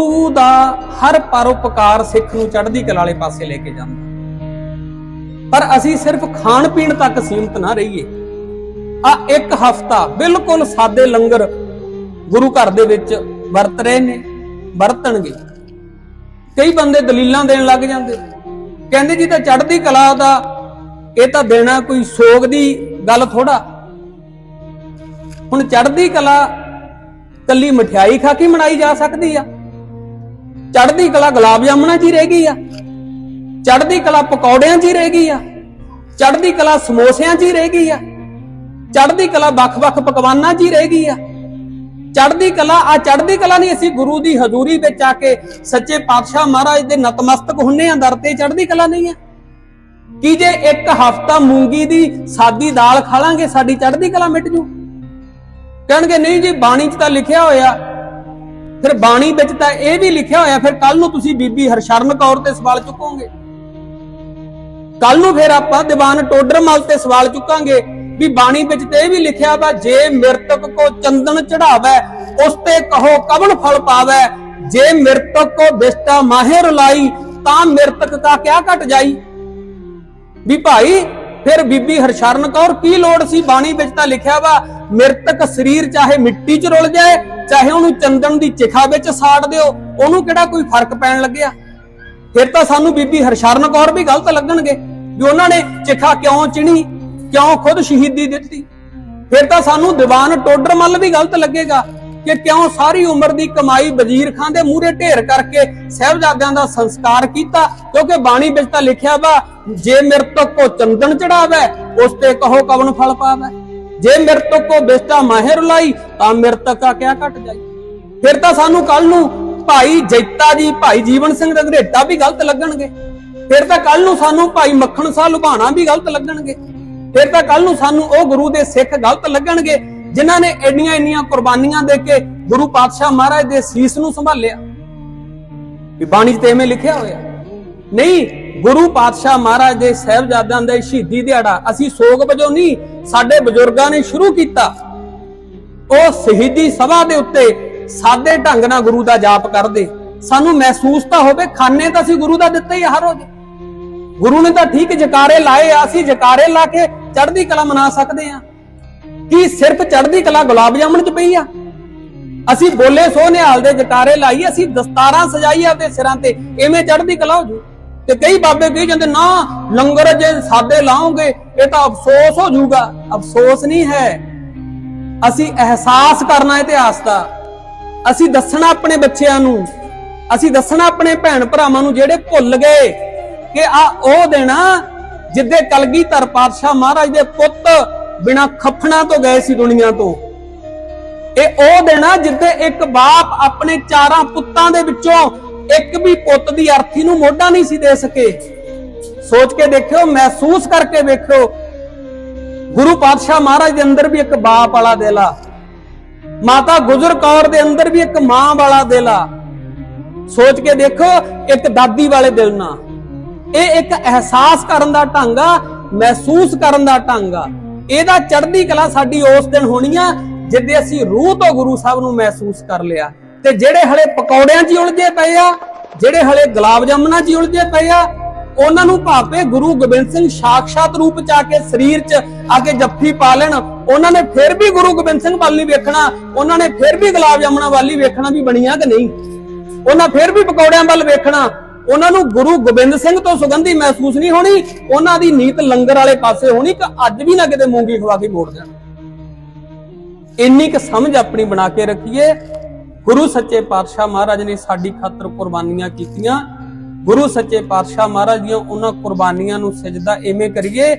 ਗੁਰੂ ਦਾ ਹਰ ਪਰਉਪਕਾਰ ਸਿੱਖ ਨੂੰ ਚੜ੍ਹਦੀ ਕਲਾ ਵਾਲੇ ਪਾਸੇ ਲੈ ਕੇ ਜਾਂਦਾ। ਪਰ ਅਸੀਂ ਸਿਰਫ ਖਾਣ ਪੀਣ ਤੱਕ ਸੀਮਤ ਨਾ ਰਹੀਏ। ਆ ਇੱਕ ਹਫਤਾ ਬਿਲਕੁਲ ਸਾਦੇ ਲੰਗਰ ਗੁਰੂ ਘਰ ਦੇ ਵਿੱਚ ਵਰਤ ਰਹੇ ਨੇ, ਵਰਤਣਗੇ। ਕਈ ਬੰਦੇ ਦਲੀਲਾਂ ਦੇਣ ਲੱਗ ਜਾਂਦੇ ਕਹਿੰਦੇ ਜੀ, ਤਾਂ ਚੜ੍ਹਦੀ ਕਲਾ ਦਾ ਇਹ ਤਾਂ ਦੇਣਾ ਕੋਈ ਸੋਗ ਦੀ ਗੱਲ ਥੋੜਾ ਹੁਣ ਚੜ੍ਹਦੀ ਕਲਾ ਕੱਲੀ ਮਠਿਆਈ ਖਾ ਕੇ ਮਨਾਈ ਜਾ ਸਕਦੀ ਆ। ਚੜ੍ਹਦੀ ਕਲਾ ਗੁਲਾਬ ਜਾਮਣਾ 'ਚ ਹੀ ਰਹਿ ਗਈ ਆ। ਚੜ੍ਹਦੀ ਕਲਾ ਪਕੌੜਿਆਂ 'ਚ ਹੀ ਰਹਿ ਗਈ ਆ। ਚੜ੍ਹਦੀ ਕਲਾ ਸਮੋਸਿਆਂ 'ਚ ਹੀ ਰਹਿ ਗਈ ਆ। ਚੜ੍ਹਦੀ ਕਲਾ ਵੱਖ-ਵੱਖ ਪਕਵਾਨਾਂ 'ਚ ਹੀ ਰਹਿ ਗਈ ਆ। ਚੜ੍ਹਦੀ ਕਲਾ, ਆ ਚੜ੍ਹਦੀ ਕਲਾ ਨਹੀਂ, ਅਸੀਂ ਗੁਰੂ ਦੀ ਹਜ਼ੂਰੀ ਵਿੱਚ ਆ ਕੇ ਸੱਚੇ ਪਾਤਸ਼ਾਹ ਮਹਾਰਾਜ ਦੇ ਨਤਮਸਤਕ ਹੁੰਨੇ ਆ, ਦਰ ਤੇ ਚੜ੍ਹਦੀ ਕਲਾ ਨਹੀਂ ਆ। ਕੀ ਜੇ ਇੱਕ ਹਫਤਾ ਮੂੰਗੀ ਦੀ ਸਾਦੀ ਦਾਲ ਖਾ ਲਾਂਗੇ ਸਾਡੀ ਚੜ੍ਹਦੀ ਕਲਾ ਮਿਟ ਜੂ। ਕਹਿਣਗੇ, ਨਹੀਂ ਜੀ, ਬਾਣੀ 'ਚ ਤਾਂ ਲਿਖਿਆ ਹੋਇਆ ਫਿਰ ਬਾਣੀ ਵਿੱਚ ਤਾਂ ਇਹ ਵੀ ਲਿਖਿਆ ਹੋਇਆ, ਫਿਰ ਕੱਲ ਨੂੰ ਤੁਸੀਂ ਬੀਬੀ ਹਰਸ਼ਰਨ ਕੌਰ ਤੇ ਸਵਾਲ ਚੁੱਕੋਗੇ। ਕੱਲ ਨੂੰ ਫਿਰ ਆਪਾਂ ਦੀਵਾਨ ਟੋਡਰਮਲ ਤੇ ਸਵਾਲ ਚੁੱਕਾਂਗੇ ਵੀ ਬਾਣੀ ਵਿੱਚ ਤੇ ਇਹ ਵੀ ਲਿਖਿਆ ਵਾ, ਜੇ ਮਿਰਤਕ ਕੋ ਚੰਦਨ ਚੜਾਵੇ ਉਸ ਤੇ ਕਹੋ ਕਵਨ ਫਲ ਪਾਵੇ। ਜੇ ਮਿਰਤਕ ਕੋ ਬਿਸਟਾ ਮਾਹਿਰ ਲਾਈ, ਤਾਂ ਮਿਰਤਕ ਦਾ ਕਿਆ ਘਟ ਜਾਈ? ਵੀ ਭਾਈ ਫਿਰ ਬੀਬੀ ਹਰਸ਼ਰਨ ਕੌਰ ਕੀ ਲੋੜ ਸੀ? ਬਾਣੀ ਵਿੱਚ ਤਾਂ ਲਿਖਿਆ ਵਾ, ਮਿਰਤਕ ਸਰੀਰ ਚਾਹੇ ਮਿੱਟੀ 'ਚ ਰੁਲ ਜਾਏ, ਚਾਹੇ ਉਹਨੂੰ ਚੰਦਨ ਦੀ ਚਿਖਾ ਵਿੱਚ ਸਾੜ ਦਿਓ, ਉਹਨੂੰ ਕਿਹੜਾ ਕੋਈ ਫ਼ਰਕ ਪੈਣ ਲੱਗਿਆ? ਫਿਰ ਤਾਂ ਸਾਨੂੰ ਬੀਬੀ ਹਰਸ਼ਰਨ ਕੌਰ ਵੀ ਗਲਤ ਲੱਗਣਗੇ, ਵੀ ਉਹਨਾਂ ਨੇ ਚਿਖਾ ਕਿਉਂ ਚਿਣੀ, ਕਿਉਂ ਖੁਦ ਸ਼ਹੀਦੀ ਦਿੱਤੀ? ਫਿਰ ਤਾਂ ਸਾਨੂੰ ਦੀਵਾਨ ਟੋਡਰਮੱਲ ਵੀ ਗਲਤ ਲੱਗੇਗਾ ਕਿ ਕਿਉਂ ਸਾਰੀ ਉਮਰ ਦੀ ਕਮਾਈ ਵਜ਼ੀਰ ਖਾਨ ਦੇ ਮੂਹਰੇ ਢੇਰ ਕਰਕੇ ਸਹਿਬਜ਼ਾਦਿਆਂ ਦਾ ਸੰਸਕਾਰ ਕੀਤਾ? ਕਿਉਂਕਿ ਬਾਣੀ ਵਿੱਚ ਤਾਂ ਲਿਖਿਆ ਵਾ, ਜੇ ਮਿਰਤਕ ਕੋ ਚੰਦਨ ਚੜਾਵੇ, ਉਸ ਤੇ ਕਹੋ ਕਵਨ ਫਲ ਪਾਵੇ। ਜੇ ਮਿਰਤਕ ਕੋ ਬਿਸਟਾ ਮਾਹਿਰ ਲਾਈ, ਤਾਂ ਮਿਰਤਕ ਆ ਕਿਆ ਘਟ ਜਾਈ? ਫਿਰ ਤਾਂ ਸਾਨੂੰ ਕੱਲ ਨੂੰ ਭਾਈ ਜੈਤਾ ਜੀ, ਭਾਈ ਜੀਵਨ ਸਿੰਘ ਰੰਗਰੇਟਾ ਵੀ ਗਲਤ ਲੱਗਣਗੇ। ਫਿਰ ਤਾਂ ਕੱਲ ਨੂੰ ਸਾਨੂੰ ਭਾਈ ਮੱਖਣ ਸਾਹ ਲੁਭਾਣਾ ਵੀ ਗਲਤ ਲੱਗਣਗੇ। ਫਿਰ ਤਾਂ ਕੱਲ ਨੂੰ ਸਾਨੂੰ ਉਹ ਗੁਰੂ ਦੇ ਸਿੱਖ ਗਲਤ ਲੱਗਣਗੇ। ਜਿਨ੍ਹਾਂ ਨੇ ਐਡੀਆਂ ਇੰਨੀਆਂ ਕੁਰਬਾਨੀਆਂ ਦੇ ਕੇ ਗੁਰੂ ਪਾਤਸ਼ਾਹ ਮਹਾਰਾਜ ਦੇ ਸੀਸ ਨੂੰ ਸੰਭਾਲਿਆ। ਵੀ ਬਾਣੀ 'ਚ ਤੇ ਐਵੇਂ ਲਿਖਿਆ ਹੋਇਆ, ਨਹੀਂ, ਗੁਰੂ ਪਾਤਸ਼ਾਹ ਮਹਾਰਾਜ ਦੇ ਸਹਿਬਜ਼ਾਦਿਆਂ ਦਾ ਸ਼ਹੀਦੀ ਦਿਹਾੜਾ ਅਸੀਂ ਸੋਗ ਵਜੋਂ ਨਹੀਂ, ਸਾਡੇ ਬਜ਼ੁਰਗਾਂ ਨੇ ਸ਼ੁਰੂ ਕੀਤਾ। ਉਹ ਸ਼ਹੀਦੀ ਸਭਾ ਦੇ ਉੱਤੇ ਸਾਦੇ ਢੰਗ ਨਾਲ ਗੁਰੂ ਦਾ ਜਾਪ ਕਰਦੇ। ਸਾਨੂੰ ਮਹਿਸੂਸ ਤਾਂ ਹੋਵੇ, ਖਾਨੇ ਤਾਂ ਅਸੀਂ ਗੁਰੂ ਦਾ ਦਿੱਤਾ ਹੀ ਆ ਹਰ ਰੋਜ਼। ਗੁਰੂ ਨੇ ਤਾਂ ਠੀਕ ਜਕਾਰੇ ਲਾਏ ਆ, ਅਸੀਂ ਜਕਾਰੇ ਲਾ ਕੇ ਚੜ੍ਹਦੀ ਕਲਾ ਮਨਾ ਸਕਦੇ ਆ। ਕੀ ਸਿਰਫ ਚੜ੍ਹਦੀ ਕਲਾ ਗੁਲਾਬ ਜਾਮਣ ਚ ਪਈ ਆ? ਅਸੀਂ ਬੋਲੇ ਸੋ ਨਿਹਾਲ ਦੇ ਜਕਾਰੇ ਲਾਈ, ਅਸੀਂ ਦਸਤਾਰਾਂ ਸਜਾਈ ਆਪਦੇ ਸਿਰਾਂ ਤੇ, ਐਵੇਂ ਚੜ੍ਹਦੀ ਕਲਾ ਹੋ ਜੂ। ਤੇ ਕਈ ਬਾਬੇ ਕਹੀ ਜਾਂਦੇ, ਨਾ, ਲੰਗਰ ਜੇ ਸਾਦੇ ਲਾਉਂਗੇ, ਇਹ ਤਾਂ ਅਫਸੋਸ ਹੋ ਜਾਊਗਾ ਅਫਸੋਸ ਨਹੀਂ ਹੈ। ਅਸੀਂ ਅਹਿਸਾਸ ਕਰਨਾ ਇਤਿਹਾਸ ਦਾ। ਅਸੀਂ ਦੱਸਣਾ ਆਪਣੇ ਬੱਚਿਆਂ ਨੂੰ, ਅਸੀਂ ਦੱਸਣਾ ਆਪਣੇ ਭੈਣ ਭਰਾਵਾਂ ਨੂੰ ਜਿਹੜੇ ਭੁੱਲ ਗਏ ਕਿ ਆ ਉਹ ਦੇਣਾ ਜਿੱਦੇ ਕਲਗੀਧਰ ਪਾਤਸ਼ਾਹ ਮਹਾਰਾਜ ਦੇ ਪੁੱਤ ਬਿਨਾ ਖਫਣਾ ਤੋਂ ਗਏ ਸੀ ਦੁਨੀਆ ਤੋਂ। ਇਹ ਉਹ ਦੇਣਾ ਜਿੱਦੇ ਇੱਕ ਬਾਪ ਆਪਣੇ ਚਾਰਾਂ ਪੁੱਤਾਂ ਦੇ ਵਿੱਚੋਂ ਇੱਕ ਵੀ ਪੁੱਤ ਦੀ ਅਰਥੀ ਨੂੰ ਮੋਢਾ ਨਹੀਂ ਸੀ ਦੇ ਸਕੇ। ਸੋਚ ਕੇ ਦੇਖਿਓ, ਮਹਿਸੂਸ ਕਰਕੇ ਵੇਖਿਓ, ਗੁਰੂ ਪਾਤਸ਼ਾਹ ਮਹਾਰਾਜ ਦੇ ਅੰਦਰ ਵੀ ਇੱਕ ਬਾਪ ਵਾਲਾ ਦਿਲ ਆ। ਮਾਤਾ ਗੁਜਰ ਕੌਰ ਦੇ ਅੰਦਰ ਵੀ ਇੱਕ ਮਾਂ ਵਾਲਾ ਦਿਲ ਆ। ਸੋਚ ਕੇ ਦੇਖੋ ਇੱਕ ਦਾਦੀ ਵਾਲੇ ਦਿਲ ਨਾਲ। ਇਹ ਇੱਕ ਅਹਿਸਾਸ ਕਰਨ ਦਾ ਢੰਗ ਆ, ਮਹਿਸੂਸ ਕਰਨ ਦਾ ਢੰਗ ਆ। ਇਹਦਾ ਚੜ੍ਹਦੀ ਕਲਾ ਸਾਡੀ ਉਸ ਦਿਨ ਹੋਣੀ ਆ, ਜਿੱਦੇ ਅਸੀਂ ਰੂਹ ਤੋਂ ਗੁਰੂ ਸਾਹਿਬ ਨੂੰ ਮਹਿਸੂਸ ਕਰ ਲਿਆ। ਤੇ ਜਿਹੜੇ ਹਲੇ ਪਕੌੜਿਆਂ 'ਚ ਉਲਝੇ ਪਏ ਆ, ਜਿਹੜੇ ਹਲੇ ਗੁਲਾਬ ਜਾਮਨਾਂ 'ਚ ਉਲਝੇ ਪਏ ਆ, ਉਹਨਾਂ ਨੂੰ ਭਾਵੇਂ ਗੁਰੂ ਗੋਬਿੰਦ ਸਿੰਘ ਸਾਖਸ਼ਾਤ ਰੂਪ 'ਚ ਆ ਕੇ ਸਰੀਰ 'ਚ ਆ ਕੇ ਜੱਫੀ ਪਾ ਲੈਣ, ਉਹਨਾਂ ਨੇ ਫਿਰ ਵੀ ਗੁਰੂ ਗੋਬਿੰਦ ਸਿੰਘ ਵੱਲ ਨਹੀਂ ਵੇਖਣਾ, ਉਹਨਾਂ ਨੇ ਫਿਰ ਵੀ ਗੁਲਾਬ ਜਾਮਨਾਂ ਵੱਲ ਹੀ ਵੇਖਣਾ ਵੀ ਬਣੀਆਂ ਕਿ ਨਹੀਂ। ਉਹਨਾਂ ਫਿਰ ਵੀ ਪਕੌੜਿਆਂ ਵੱਲ ਵੇਖਣਾ ਉਹਨਾਂ ਨੂੰ ਗੁਰੂ ਗੋਬਿੰਦ ਸਿੰਘ ਤੋਂ ਸੁਗੰਧੀ ਮਹਿਸੂਸ ਨਹੀਂ ਹੋਣੀ, ਉਹਨਾਂ ਦੀ ਨੀਤ ਲੰਗਰ ਵਾਲੇ ਪਾਸੇ ਹੋਣੀ ਕਿ ਅੱਜ ਵੀ ਨਾ ਕਿਤੇ ਮੂੰਗੀ ਖਵਾ ਕੇ ਮੋੜ ਦੇਣ। ਇੰਨੀ ਕੁ ਸਮਝ ਆਪਣੀ ਬਣਾ ਕੇ ਰੱਖੀਏ, ਗੁਰੂ ਸੱਚੇ ਪਾਤਸ਼ਾਹ ਮਹਾਰਾਜ ਨੇ ਸਾਡੀ ਖਾਤਰ ਕੁਰਬਾਨੀਆਂ ਕੀਤੀਆਂ। ਗੁਰੂ ਸੱਚੇ ਪਾਤਸ਼ਾਹ ਮਹਾਰਾਜ ਦੀਆਂ ਉਹਨਾਂ ਕੁਰਬਾਨੀਆਂ ਨੂੰ ਸਜਦਾ ਐਵੇਂ ਕਰੀਏ